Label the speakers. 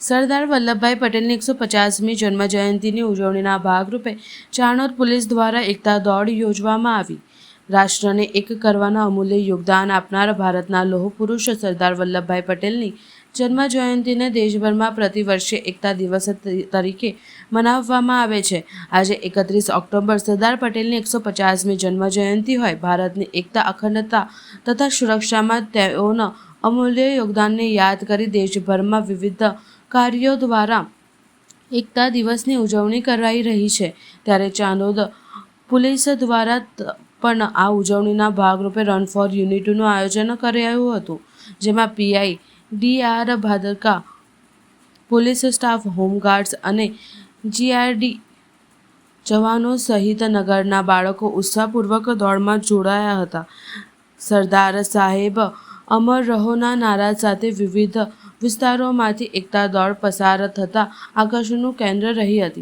Speaker 1: સરદાર વલ્લભભાઈ પટેલની એકસો પચાસમી જન્મજયંતિની ઉજવણીના ભાગરૂપે ચાણોદ પોલીસ દ્વારા એકતા દોડ યોજવામાં આવી. રાષ્ટ્રને એક કરવાના અમૂલ્ય યોગદાન આપનાર ભારતના લોહ પુરુષ સરદાર વલ્લભભાઈ પટેલની જન્મજયંતિને દેશભરમાં પ્રતિવર્ષે એકતા દિવસ તરીકે મનાવવામાં આવે છે. આજે એકત્રીસ ઓક્ટોબર સરદાર પટેલની એકસો પચાસમી જન્મજયંતિ હોય. ભારતની એકતા અખંડતા તથા સુરક્ષામાં તેઓના અમૂલ્ય યોગદાનને યાદ કરી દેશભરમાં વિવિધ કાર્યો દ્વારા એકતા દિવસની ઉજવણી કરાઈ રહી છે. ત્યારે ચાંદોદ પોલીસ દ્વારા પણ આ ઉજવણીના ભાગરૂપે રન ફોર યુનિટીનું આયોજન કરાયું હતું, જેમાં PI D R Bhadarka, police staff, home guards અને જીઆરડી જવાનો સહિત નગરના બાળકો ઉત્સાહપૂર્વક દોડમાં જોડાયા હતા. સરદાર સાહેબ અમર રહોના નારા સાથે વિવિધ વિસ્તારોમાંથી એકતા દોડ પસાર થતા આકર્ષણનું કેન્દ્ર રહી હતી.